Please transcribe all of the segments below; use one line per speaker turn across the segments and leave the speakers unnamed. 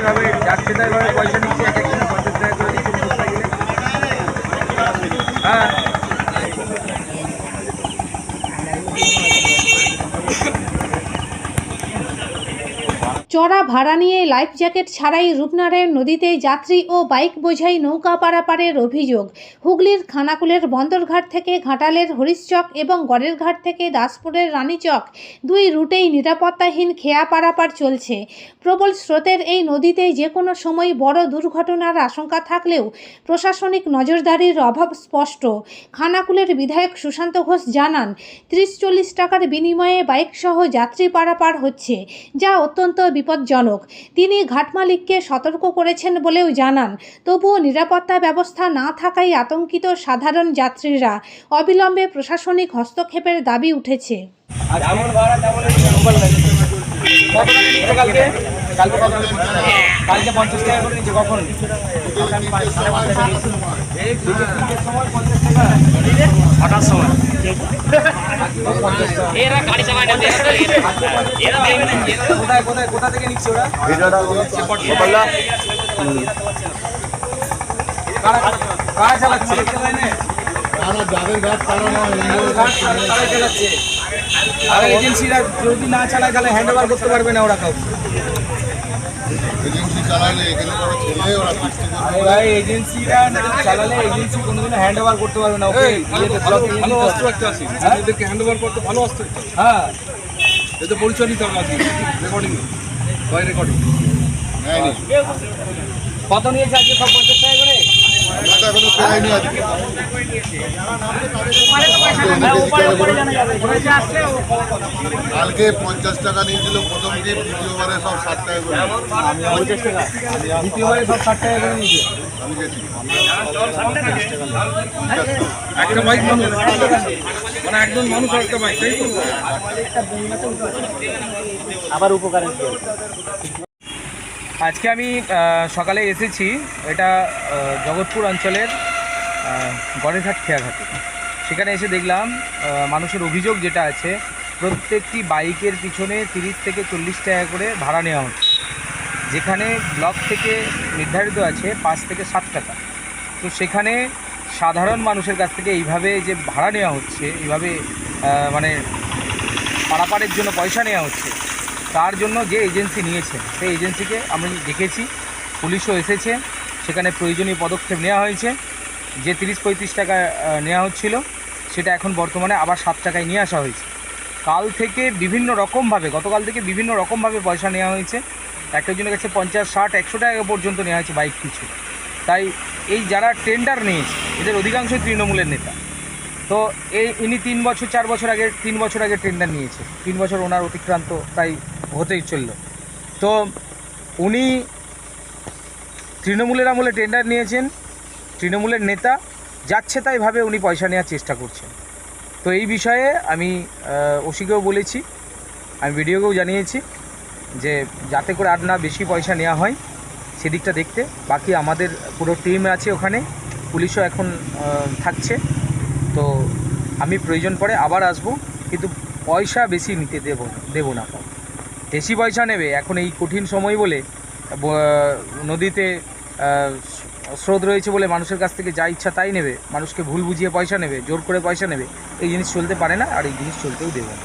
এইভাবে যাচ্ছে না এইভাবে পয়সা নিচ্ছে এক একজনের পঞ্চাশ টাকা করে দিচ্ছে মোটরসাইকেলে হ্যাঁ
চড়া ভাড়া নিয়ে লাইফ জ্যাকেট ছাড়াই রূপনারায়ণ নদীতে যাত্রী ও বাইক বোঝাই নৌকা পারাপারের অভিযোগ। হুগলির খানাকুলের বন্দরঘাট থেকে ঘাটালের হরিশচক এবং গড়ের ঘাট থেকে দাসপুরের রানীচক দুই রুটেই নিরাপত্তাহীন খেয়া পারাপার চলছে। প্রবল স্রোতের এই নদীতে যে কোনো সময় বড় দুর্ঘটনার আশঙ্কা থাকলেও প্রশাসনিক নজরদারির অভাব স্পষ্ট। খানাকুলের বিধায়ক সুশান্ত ঘোষ জানান, ত্রিশ চল্লিশ টাকার বিনিময়ে বাইকসহ যাত্রী পারাপার হচ্ছে, যা অত্যন্ত বিপজ্জনক। তিনি ঘাট মালিককে সতর্ক করেছেন বলেও জানান। তবুও নিরাপত্তা ব্যবস্থা না থাকায় আতঙ্কিত সাধারণ যাত্রীরা। অবিলম্বে প্রশাসনিক হস্তক্ষেপের দাবি উঠেছে।
নিচ্ছে কালকে? পঞ্চাশ টাকা করে নিচ্ছে। কখন? সময়। পঞ্চাশ টাকা ছটার সময়
এরা গাড়ি চালায় এরা দেখবে না
কোথায় কোথায় কোথা থেকে নিচ্ছে ওরা কারা চালাচ্ছে
তারা যাদের গাছ
তারা চালাচ্ছে আর এজেন্সিরা যদি না চালায় তাহলে হ্যান্ড ওভার করতে পারবে না ওরা কাউকে
এজেন্সি চালালে এখানে করে ছেলে ওরা কিস্তি
করবে ভাই এজেন্সিরা না চালালে এজেন্সি কোনোদিনও হ্যান্ড ওভার করতে পারবে না ওকে? ইয়েতে ব্লকে ইয়ে
ভালো অস্ত্র। একটা আছে।
হ্যাঁ?
এদেরকে হ্যান্ড ওভার করতে ভালো অস্ত্র
হ্যাঁ।
এতে পরিচয় নিতে হবে আজকে। রেকর্ডিং বাই রেকর্ডিং
কত নিয়েছে আজকে সব পঞ্চাশ টাকা করে?
এখনও আজকে কালকে পঞ্চাশ টাকা নিয়েছিল প্রথম দিন দ্বিতীয়বারে সব ষাট টাকা করে
পঞ্চাশ টাকা দ্বিতীয়বারে সব ষাট টাকা করে নিয়েছে।
আমি গেছি
একটা বাইক মানুষ মানে একজন মানুষ একটা বাইক তাই তো?
আবার উপকার আজকে আমি সকালে এসেছি। এটা জগৎপুর অঞ্চলের আহ, গড়েরঘাট খেয়াঘাটে। সেখানে এসে দেখলাম মানুষের অভিযোগ যেটা আছে প্রত্যেকটি বাইকের পিছনে তিরিশ থেকে চল্লিশ টাকা করে ভাড়া নেওয়া হচ্ছে। যেখানে ব্লক থেকে নির্ধারিত আছে পাঁচ থেকে সাত টাকা। তো সেখানে সাধারণ মানুষের কাছ থেকে এইভাবে যে ভাড়া নেওয়া হচ্ছে এইভাবে মানে পারাপারের জন্য পয়সা নেওয়া হচ্ছে তার জন্য যে এজেন্সি নিয়েছে, সেই এজেন্সিকে আমরা দেখেছি, পুলিশও এসেছে, সেখানে প্রয়োজনীয় পদক্ষেপ নেওয়া হয়েছে। যে তিরিশ পঁয়ত্রিশ টাকা নেওয়া হচ্ছিল, সেটা এখন বর্তমানে আবার সাত টাকায় নিয়ে আসা হয়েছে। কাল থেকে বিভিন্ন রকমভাবে, গতকাল থেকে বিভিন্ন রকমভাবে পয়সা নেওয়া হয়েছে। একটা জনের কাছে পঞ্চাশ, ষাট, একশো টাকা পর্যন্ত নেওয়া হয়েছে বাইক পিছু। তাই এই যারা টেন্ডার নিয়েছে, এদের অধিকাংশই তৃণমূলের নেতা। তো এই, ইনি তিন বছর, চার বছর আগে, তিন বছর আগে টেন্ডার নিয়েছে। তিন বছর ওনার অতিক্রান্ত, তাই হতেই চলল। তো উনি তৃণমূলের আমলে টেন্ডার নিয়েছেন, তৃণমূলের নেতা যাচ্ছে তাই ভাবে উনি পয়সা নেওয়ার চেষ্টা করছেন। তো এই বিষয়ে আমি ওসিকেও বলেছি, আমি ভিডিওকেও জানিয়েছি যে যাতে করে আর না বেশি পয়সা নেওয়া হয় সেদিকটা দেখতে। বাকি আমাদের পুরো টিম আছে ওখানে, পুলিশও এখন থাকছে। তো আমি প্রয়োজন পড়ে আবার আসব, কিন্তু পয়সা বেশি নিতে দেব দেব না। বেশি পয়সা নেবে, এখন এই কঠিন সময় বলে নদীতে স্রোত রয়েছে বলে মানুষের কাছ থেকে যা ইচ্ছা তাই নেবে, মানুষকে ভুল বুঝিয়ে পয়সা নেবে, জোর করে পয়সা নেবে, এই জিনিস চলতে পারে না, আর এই জিনিস চলতেও দেবে না।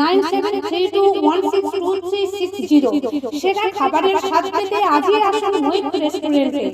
nine seven three two one six two three six zero. সেরা খাবারের স্বাদ পেতে আজই আসুন মৈত্র রেস্টুরেন্টে।